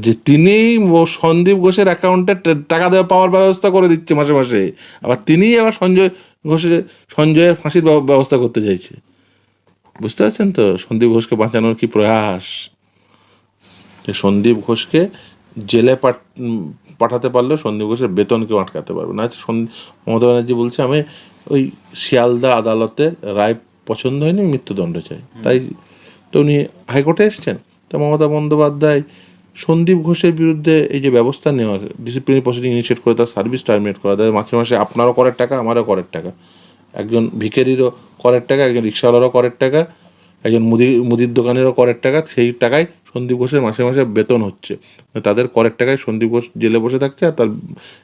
যে তিনি সন্দীপ ঘোষের অ্যাকাউন্টে টাকা দেওয়া পাওয়ার ব্যবস্থা করে দিচ্ছে মাসে মাসে। আবার তিনিই আবার সঞ্জয় ঘোষের সঞ্জয়ের ফাঁসির ব্যবস্থা করতে চাইছে। বুঝতে পারছেন তো? সন্দীপ ঘোষকে বাঁচানোর কি প্রয়াস? যে সন্দীপ ঘোষকে জেলে পাঠ- পাঠাতে পারলে সন্দীপ ঘোষের বেতন কেউ আটকাতে পারবে না। মমতা ব্যানার্জি বলছে আমি ওই শিয়ালদা আদালতের রায় পছন্দ হয়নি মৃত্যুদণ্ড চাই। তাই তো উনি হাইকোর্টে এসছেন। তা মমতা বন্দ্যোপাধ্যায় সন্দীপ ঘোষের বিরুদ্ধে এই যে ব্যবস্থা নেওয়া ডিসিপ্লিনারি প্রসিডিং ইনিশিয়েট করে তার সার্ভিস টার্মিনেট করা তাদের মাসে মাসে আপনারও করের টাকা আমারও করের টাকা। একজন ভিখারিরও করের টাকা একজন রিক্সাওয়ালারও করের টাকা একজন মুদি মুদির দোকানেরও করের টাকা সেই টাকায় সন্দীপ ঘোষের মাসে মাসে বেতন হচ্ছে। তাদের করের টাকায় সন্দীপ ঘোষ জেলে বসে থাকছে আর তার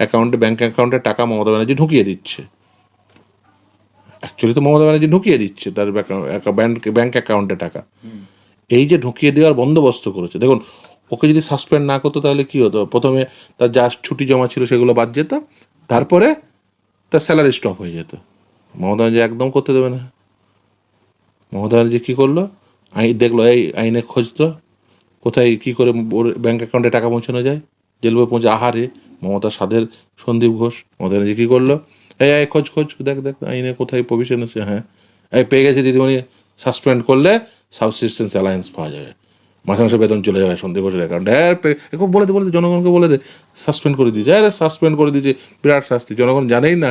অ্যাকাউন্টে ব্যাঙ্ক অ্যাকাউন্টে টাকা মমতা ব্যানার্জি ঢুকিয়ে দিচ্ছে। অ্যাকচুয়ালি তো মমতা ব্যানার্জি ঢুকিয়ে দিচ্ছে তার ব্যাংক ব্যাঙ্ক অ্যাকাউন্টে টাকা। এই যে ঢুকিয়ে দেওয়ার বন্দোবস্ত করেছে দেখুন ওকে যদি সাসপেন্ড না করতো তাহলে কি হতো? প্রথমে তার যা ছুটি জমা ছিল সেগুলো বাদ যেত, তারপরে তার স্যালারি স্টপ হয়ে যেত। মমতা একদম করতে দেবে না। মমতা ব্যানার্জি কী করল? আইন দেখল, এই আইনে খুঁজতো কোথায় কী করে ওর ব্যাঙ্ক অ্যাকাউন্টে টাকা পৌঁছানো যায়? জেলবে পৌঁছে, আহারে, মমতা সাধের সন্দীপ ঘোষ, মমতা কী করল? এই আয় খোঁজ খোঁজ, দেখ দেখ, আইনে কোথায় প্রভিশন আছে হ্যাঁ। এই, পেয়ে গেছে দিদিমণি সাসপেন্ড করলে সাবসিস্টেন্স অ্যালায়েন্স পাওয়া যাবে। মাসে মাসে বেতন চলে যাবে সন্দীপ ঘোষের অ্যাকাউন্টে হ্যাঁ এরকম বলে দে, বলে জনগণকে বলে দে সাসপেন্ড করে দিয়েছে। হ্যাঁ সাসপেন্ড করে দিয়েছে, বিরাট শাস্তি। জনগণ জানেই না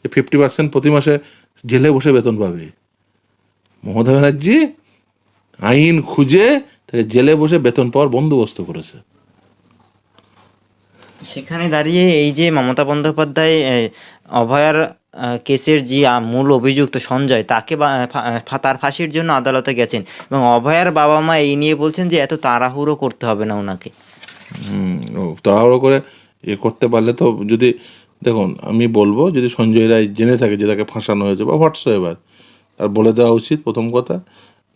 যে ফিফটি পার্সেন্ট প্রতি মাসে জেলে বসে বেতন পাবে। মমতা ব্যানার্জি আইন খুঁজে তাকে জেলে বসে বেতন পাওয়ার বন্দোবস্ত করেছে। সেখানে দাঁড়িয়ে এই যে মমতা বন্দ্যোপাধ্যায় অভয়ার কেসের যে মূল অভিযুক্ত সঞ্জয়, তাকে তার ফাঁসির জন্য আদালতে গেছেন এবং অভয়ার বাবা মা এই নিয়ে বলছেন যে, এত তাড়াহুড়ো করতে হবে না ওনাকে। তাড়াহুড়ো করে এ করতে পারলে তো যদি, দেখুন, আমি বলব যদি সঞ্জয় রায় জেনে থাকে যে, তাকে ফাঁসানো হয়েছে বা হোয়াটসঅ্যাপ এবার তার বলে দেওয়া উচিত প্রথম কথা।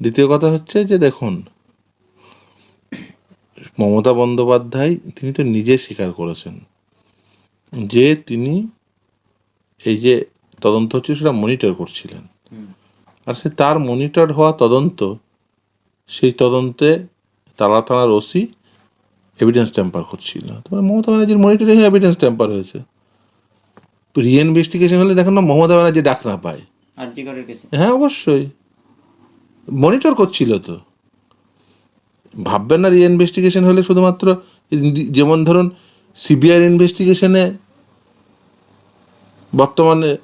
দ্বিতীয় কথা হচ্ছে যে, দেখুন, মমতা বন্দ্যোপাধ্যায়, তিনি তো নিজে স্বীকার করেছেন যে, তিনি এই যে তদন্ত হচ্ছে সেটা মনিটর করছিলেন। আর সে তার মনিটর হওয়া তদন্ত সেই তদন্তে তালা থানার ওসি এভিডেন্স ট্যাম্পার করছিল। তারপরে মমতা ব্যানার্জির মনিটরিং এভিডেন্স ট্যাম্পার হয়েছে। রি ইনভেস্টিগেশন হলে দেখুন না মমতা ব্যানার্জি ডাক না পায়। হ্যাঁ অবশ্যই। মনিটর করছিল তো। ভাববেন না রি ইনভেস্টিগেশন হলে শুধুমাত্র যেমন ধরুন সিবিআই ইনভেস্টিগেশনে বর্তমানে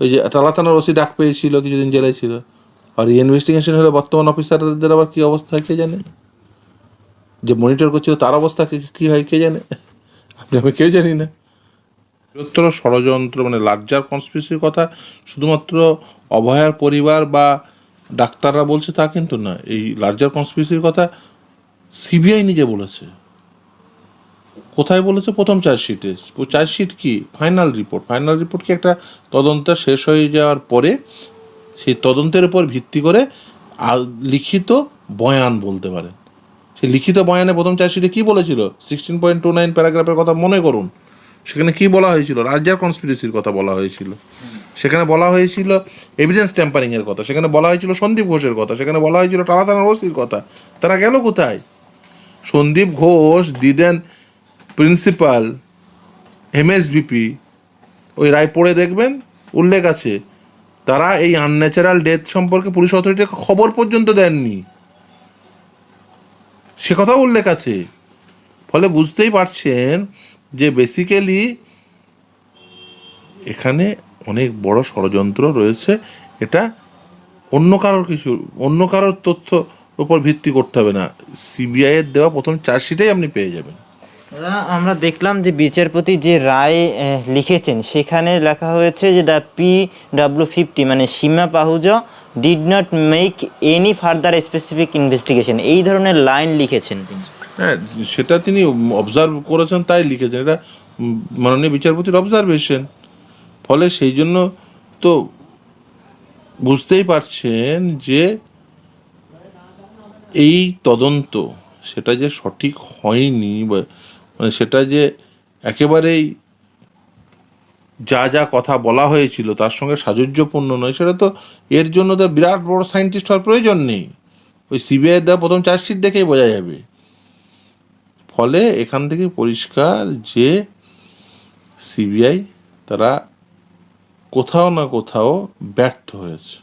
ওই যে টালা থানার ওসি ডাক পেয়েছিল, কিছুদিন জেলায় ছিল। আর ইনভেস্টিগেশন হলে বর্তমান অফিসারদের আবার কী অবস্থা, কে জানে? যে মনিটর করছিল, তার অবস্থা কি- কি হয়, কে জানে? আপনি, আমি কেউ জানি না। বৃহত্তর ষড়যন্ত্র মানে লার্জার কনস্পিরেসির কথা শুধুমাত্র অভয়ার পরিবার বা ডাক্তাররা বলছে তা কিন্তু না এই লার্জার কনস্পিরেসির কথা সিবিআই নিজে বলেছে। কোথায় বলেছে প্রথম চার্জশিটে চার্জশিট কি? ফাইনাল রিপোর্ট ফাইনাল রিপোর্ট কি একটা তদন্ত শেষ হয়ে যাওয়ার পরে সেই তদন্তের উপর ভিত্তি করে লিখিত বয়ান বলতে পারেন। সেই লিখিত বয়ানে প্রথম চার্জশিটে কি বলেছিল? সিক্সটিন পয়েন্ট টু নাইন প্যারাগ্রাফের কথা মনে করুন। সেখানে কি বলা হয়েছিল? রাজ্যার কনস্পিরেসির কথা বলা হয়েছিল। সেখানে বলা হয়েছিল এভিডেন্স ট্যাম্পারিং এর কথা। সেখানে বলা হয়েছিল সন্দীপ ঘোষের কথা। সেখানে বলা হয়েছিল টালা থানার ওসির কথা। তারা গেল কোথায়? সন্দীপ ঘোষ, দিদেন প্রিন্সিপাল এমএসবিপি ওই রায় পড়ে দেখবেন, উল্লেখ আছে। তারা এই আনন্যাচারাল ডেথ সম্পর্কে পুলিশ অথরিটিকে খবর পর্যন্ত দেননি। সে কথাও উল্লেখ আছে। ফলে বুঝতেই পারছেন যে বেসিক্যালি এখানে অনেক বড় ষড়যন্ত্র রয়েছে। এটা অন্য কারোর কিছু, অন্য কারোর তথ্য উপর ভিত্তি করতে হবে না। সিবিআইয়ের দেওয়া প্রথম চার্জশিটেই আপনি পেয়ে যাবেন। আমরা দেখলাম যে বিচারপতি যে রায় লিখেছেন, সেখানে লেখা হয়েছে যে দ্য পি ডাব্লিউ ফিফটি মানে Seema Pahuja did not make any further specific investigation. এই ধরনের লাইন লিখেছেন তিনি। হ্যাঁ সেটা তিনি অবজার্ভ করেছেন, তাই লিখেছেন। এটা মাননীয় বিচারপতির অবজারভেশন ফলে সেই জন্য তো বুঝতেই পারছেন যে এই তদন্ত, সেটা যে সঠিক হয়নি বা মানে সেটা যে একেবারেই যা যা কথা বলা হয়েছিল তার সঙ্গে সাযুজ্যপূর্ণ নয়, সেটা তো এর জন্য তো বিরাট বড় সায়েন্টিস্ট হওয়ার প্রয়োজন নেই। ওই সিবিআই দেওয়া প্রথম চার্জশিট দেখেই বোঝা যাবে। ফলে এখান থেকে পরিষ্কার যে সিবিআই তারা কোথাও না কোথাও ব্যর্থ হয়েছে।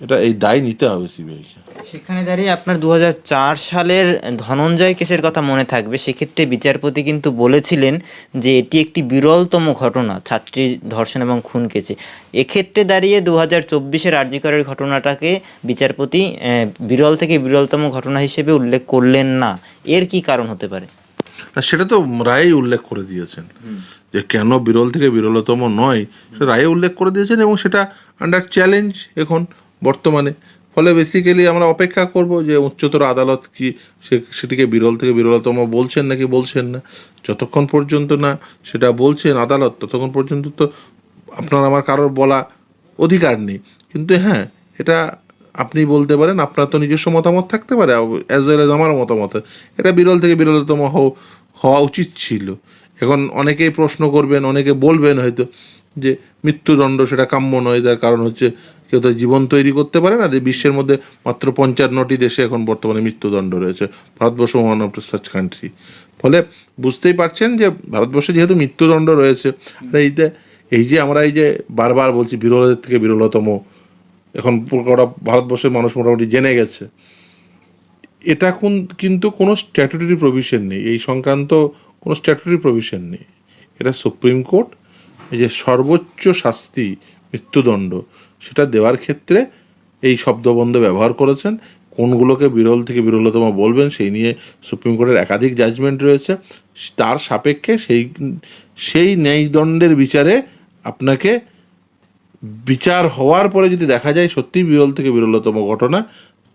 এটা এই দায় নিতে হবে সিবিআইকে সেখানে দাঁড়িয়ে আপনার দু হাজার চার সালের ধনঞ্জয় কেসের কথা মনে থাকবে। সেক্ষেত্রে বিচারপতি কিন্তু বলেছিলেন যে এটি একটি বিরলতম ঘটনা ছাত্রী ধর্ষণ এবং খুন কেসে। এক্ষেত্রে দাঁড়িয়ে দু হাজার চব্বিশের আর্জিকরের ঘটনাটাকে বিচারপতি বিরল থেকে বিরলতম ঘটনা হিসেবে উল্লেখ করলেন না। এর কি কারণ হতে পারে? সেটা তো রায়ে উল্লেখ করে দিয়েছেন। যে কেন বিরল থেকে বিরলতম নয় সেটা রায়ে উল্লেখ করে দিয়েছেন এবং সেটা আন্ডার চ্যালেঞ্জ এখন বর্তমানে। ফলে বেসিক্যালি আমরা অপেক্ষা করব যে উচ্চতর আদালত কি সেটিকে বিরল থেকে বিরলতম বলছেন নাকি বলছেন না। যতক্ষণ পর্যন্ত না সেটা বলছেন আদালত, ততক্ষণ পর্যন্ত তো আপনার আমার কারোর বলা অধিকার নেই। কিন্তু হ্যাঁ এটা আপনি বলতে পারেন, আপনার তো নিজস্ব মতামত থাকতে পারে অ্যাজ ওয়েল এজ আমার মতামত। এটা বিরল থেকে বিরলতম হওয়া উচিত ছিল। এখন অনেকেই প্রশ্ন করবেন, অনেকে বলবেন হয়তো যে মৃত্যুদণ্ড সেটা কাম্য নয়, তার কারণ হচ্ছে কেউ তো জীবন তৈরি করতে পারে না, যে বিশ্বের মধ্যে মাত্র পঞ্চান্নটি দেশে এখন বর্তমানে মৃত্যুদণ্ড রয়েছে, Bharatvarsha one of such country ফলে বুঝতেই পারছেন যে ভারতবর্ষে যেহেতু মৃত্যুদণ্ড রয়েছে, আর এইটা এই যে আমরা এই যে বারবার বলছি বিরলের থেকে বিরলতম, এখন পুরোটা ভারতবর্ষের মানুষ মোটামুটি জেনে গেছে, এটা কোন, কিন্তু কোনো স্ট্যাটুটরি প্রভিশন নেই, এই সংক্রান্ত কোনো স্ট্যাটুটরি প্রভিশন নেই। এটা সুপ্রিম কোর্ট এই যে সর্বোচ্চ শাস্তি মৃত্যুদণ্ড সেটা দেওয়ার ক্ষেত্রে এই শব্দবন্ধ ব্যবহার করেছেন। কোনগুলোকে বিরল থেকে বিরলতম বলবেন সেই নিয়ে সুপ্রিম কোর্টের একাধিক জাজমেন্ট রয়েছে। তার সাপেক্ষে সেই সেই ন্যায়দণ্ডের বিচারে আপনাকে বিচার হওয়ার পরে যদি দেখা যায় সত্যি বিরল থেকে বিরলতম ঘটনা,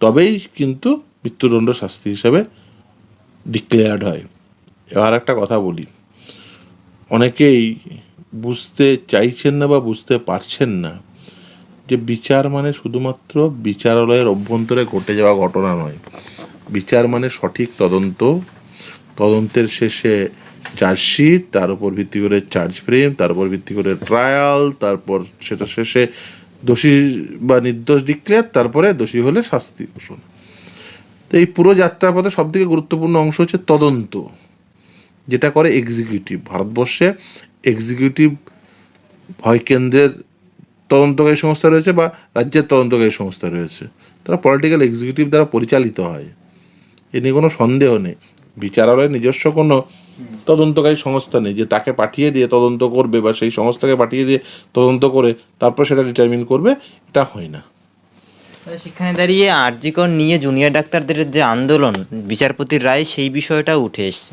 তবেই কিন্তু মৃত্যুদণ্ড শাস্তি হিসাবে ডিক্লেয়ার্ড হয়। এবার একটা কথা বলি। অনেকেই বুঝতে চাইছেন না বা বুঝতে পারছেন না যে বিচার মানে শুধুমাত্র বিচারালয়ের অভ্যন্তরে ঘটে যাওয়া ঘটনা নয়। বিচার মানে সঠিক তদন্ত। তদন্তের শেষে চার্জশিট, তার উপর ভিত্তি করে চার্জ ফ্রেম, তার উপর ভিত্তি করে ট্রায়াল, তারপর সেটা শেষে দোষী বা নির্দোষ ডিক্লেয়ার, তারপরে দোষী হলে শাস্তি ঘোষণ। তো এই পুরো যাত্রার পথে সব থেকে গুরুত্বপূর্ণ অংশ হচ্ছে তদন্ত, যেটা করে এক্সিকিউটিভ ভারতবর্ষে এক্সিকিউটিভ হয় কেন্দ্রের তদন্তকারী সংস্থা রয়েছে বা রাজ্যের তদন্তকারী সংস্থা রয়েছে। তারা পলিটিক্যাল এক্সিকিউটিভ দ্বারা পরিচালিত হয়। এ নিয়ে কোনো সন্দেহ নেই। বিচারালয়ের নিজস্ব কোনো তদন্তকারী সংস্থা নেই যে তাকে পাঠিয়ে দিয়ে তদন্ত করবে বা সেই সংস্থাকে পাঠিয়ে দিয়ে তদন্ত করে তারপর সেটা ডিটারমিন করবে এটা হয় না। সেখানে দাঁড়িয়ে আরজিকর নিয়ে জুনিয়র ডাক্তারদের যে আন্দোলন বিচারপতির রায় সেই বিষয়টা উঠে এসছে।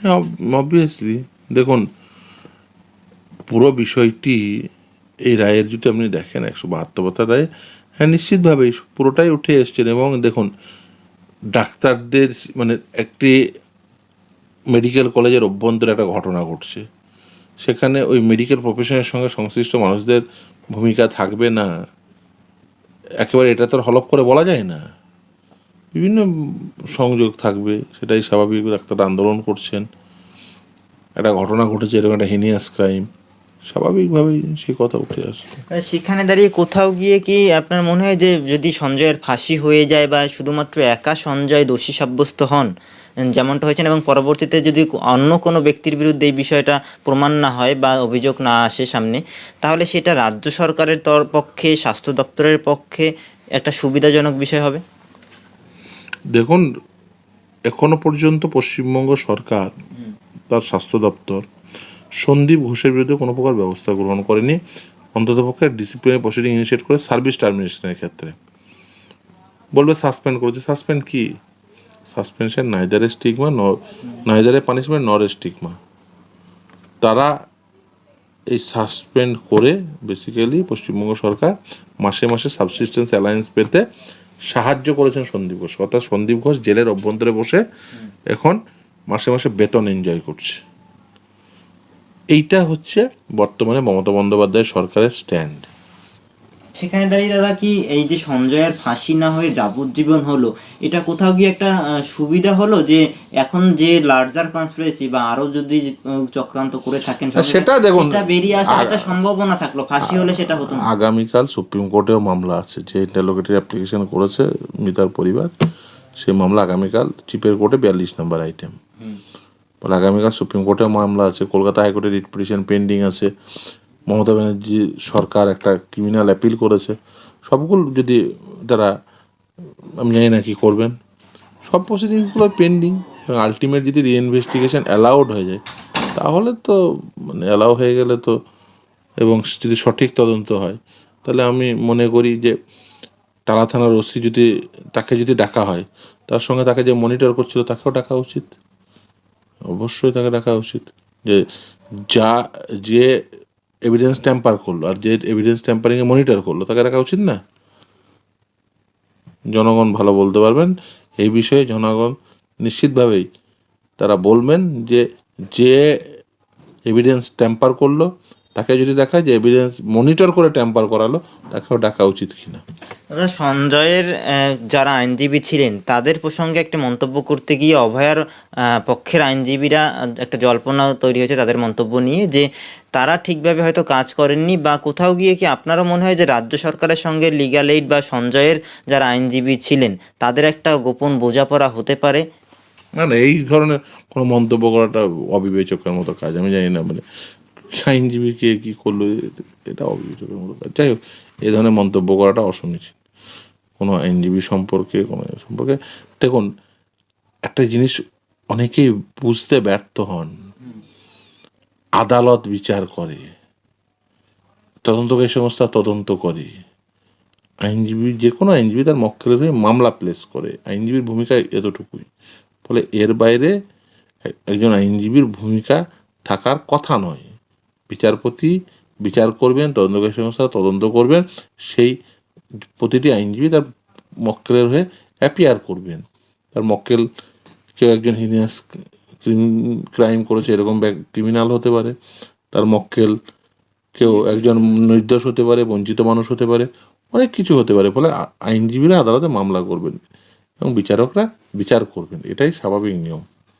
হ্যাঁ অবভিয়াসলি দেখুন পুরো বিষয়টি এই রায়ের যদি আপনি দেখেন একশো বাহাত্তর রায়ে হ্যাঁ নিশ্চিতভাবেই পুরোটাই উঠে এসছেন এবং দেখুন, ডাক্তারদের মানে একটি মেডিকেল কলেজের অভ্যন্তরে একটা ঘটনা ঘটছে। সেখানে ওই মেডিকেল প্রফেশনের সঙ্গে সংশ্লিষ্ট মানুষদের ভূমিকা থাকবে না। একেবারে এটা তো হলপ করে বলা যায় না। বিভিন্ন সংযোগ থাকবে, সেটাই স্বাভাবিক। ডাক্তার আন্দোলন করছেন। একটা ঘটনা ঘটেছে, এরকম একটা হিনিয়াস ক্রাইম স্বাভাবিকভাবেই সে কথা উঠে আসবে সেখানে দাঁড়িয়ে কোথাও গিয়ে কি আপনার মনে হয় যে যদি সঞ্জয়ের ফাঁসি হয়ে যায় বা শুধুমাত্র একা সঞ্জয় দোষী সাব্যস্ত হন যেমনটা হয়েছেন এবং পরবর্তীতে যদি অন্য কোনো ব্যক্তির বিরুদ্ধে এই বিষয়টা প্রমাণ না হয় বা অভিযোগ না আসে সামনে তাহলে সেটা রাজ্য সরকারের তর পক্ষে স্বাস্থ্য দপ্তরের পক্ষে একটা সুবিধাজনক বিষয় হবে? দেখুন এখনও পর্যন্ত পশ্চিমবঙ্গ সরকার তার স্বাস্থ্য দপ্তর সন্দীপ ঘোষের বিরুদ্ধে কোনো প্রকার ব্যবস্থা গ্রহণ করেনি। অন্ততপক্ষে ডিসিপ্লিনারি প্রসিডিং ইনিশিয়েট করে সার্ভিস টার্মিনেশনের ক্ষেত্রে। বলবে সাসপেন্ড করেছে। সাসপেন্ড কি? Suspension neither stigma neither punishment nor stigma তারা এই সাসপেন্ড করে বেসিক্যালি পশ্চিমবঙ্গ সরকার মাসে মাসে সাবসিস্টেন্স অ্যালায়েন্স পেতে সাহায্য করেছেন সন্দীপ ঘোষ। অর্থাৎ সন্দীপ ঘোষ জেলের অভ্যন্তরে বসে এখন মাসে মাসে বেতন এনজয় করছে। এইটা হচ্ছে বর্তমানে মমতা বন্দ্যোপাধ্যায় সরকারের স্ট্যান্ড সেখানে দাঁড়িয়ে দাদা কি এই যে সঞ্জয়ের ফাঁসি না হয়ে যাবজ্জীবন হলো এটা কোথাও গিয়ে একটা সুবিধা হলো যে এখন যে লার্জার কনস্পিরেসি বা আরও যদি চক্রান্ত করে থাকেন সেটা দেখুন, সেটা বেরিয়ে আসার একটা সম্ভাবনা থাকল। ফাঁসি হলে সেটা হতো না। আগামীকাল সুপ্রিম কোর্টেও মামলা আছে যে ইন্টারলোকেটারি অ্যাপ্লিকেশন করেছে মিতার পরিবার সেই মামলা আগামীকাল চিপের কোর্টে বিয়াল্লিশ নম্বর আইটেম ফলে আগামীকাল সুপ্রিম কোর্টে মামলা আছে, কলকাতা হাইকোর্টে রিট পিটিশন পেন্ডিং আছে, মমতা ব্যানার্জি সরকার একটা ক্রিমিনাল অ্যাপিল করেছে, সবগুলো যদি তারা, আমি জানি না কি করবেন, সব প্রসিডিংগুলো পেন্ডিং এবং আলটিমেট যদি রিইনভেস্টিগেশন অ্যালাউড হয়ে যায়, তাহলে তো মানে অ্যালাউ হয়ে গেলে তো, এবং যদি সঠিক তদন্ত হয়, তাহলে আমি মনে করি যে টালা থানার ওসি যদি তাকে যদি ডাকা হয়, তার সঙ্গে তাকে যে মনিটর করছিল, তাকেও ডাকা উচিত। অবশ্যই তাকে রাখা উচিত। যে যা, যে এভিডেন্স ট্যাম্পার করল আর যে এভিডেন্স ট্যাম্পারিংয়ে মনিটর করল, তাকে রাখা উচিত না? জনগণ ভালো বলতে পারবেন। এই বিষয়ে জনগণ নিশ্চিতভাবেই তারা বলবেন যে যে এভিডেন্স ট্যাম্পার করল তাকে যদি দেখায় যে এভিডেন্স মনিটর করে ট্যাম্পার করালো তাকেও ডাকা উচিত কিনা। দাদা সঞ্জয়ের যারা আইনজীবী ছিলেন তাদের প্রসঙ্গে একটা মন্তব্য করতে গিয়ে অভয়ার পক্ষের আইনজীবীরা একটা জল্পনা তৈরি হয়েছে তাদের মন্তব্য নিয়ে যে তারা ঠিকভাবে হয়তো কাজ করেননি বা কোথাও গিয়ে কি আপনারও মনে হয় যে রাজ্য সরকারের সঙ্গে লিগাল এইড বা সঞ্জয়ের যারা আইনজীবী ছিলেন তাদের একটা গোপন বোঝাপড়া হতে পারে? না না এই ধরনের কোনো মন্তব্য করাটা অবিবেচকের মতো কাজ আমি জানি না মানে আইনজীবী কে কী করল, এটা অবিবেচকের মতো কাজ যাই হোক এই ধরনের মন্তব্য করাটা অসমীচীন কোনো আইনজীবী সম্পর্কে, কোনো সম্পর্কে। দেখুন, একটা জিনিস অনেকেই বুঝতে ব্যর্থ হন। আদালত বিচার করে, তদন্তকারী সংস্থা তদন্ত করে। আইনজীবী, যে কোনো আইনজীবী তার মক্কেলের হয়ে মামলা প্লেস করে। আইনজীবীর ভূমিকা এতটুকুই। ফলে এর বাইরে একজন আইনজীবীর ভূমিকা থাকার কথা নয়। বিচারপতি বিচার করবেন, তদন্তকারী সংস্থা তদন্ত করবেন, সেই প্রতিটি আইনজীবী তার মক্কেলের হয়ে অ্যাপিয়ার করবেন। তার মক্কেল কেউ একজন হিনিয়াস ক্রাইম করেছে, এরকম ক্রিমিনাল হতে পারে। তার মক্কেল কেউ একজন নির্দোষ হতে পারে, বঞ্চিত মানুষ হতে পারে, অনেক কিছু হতে পারে, ফলে আইনজীবীরা আদালতে মামলা করবেন এবং বিচারকরা বিচার করবেন। এটাই স্বাভাবিক নিয়ম।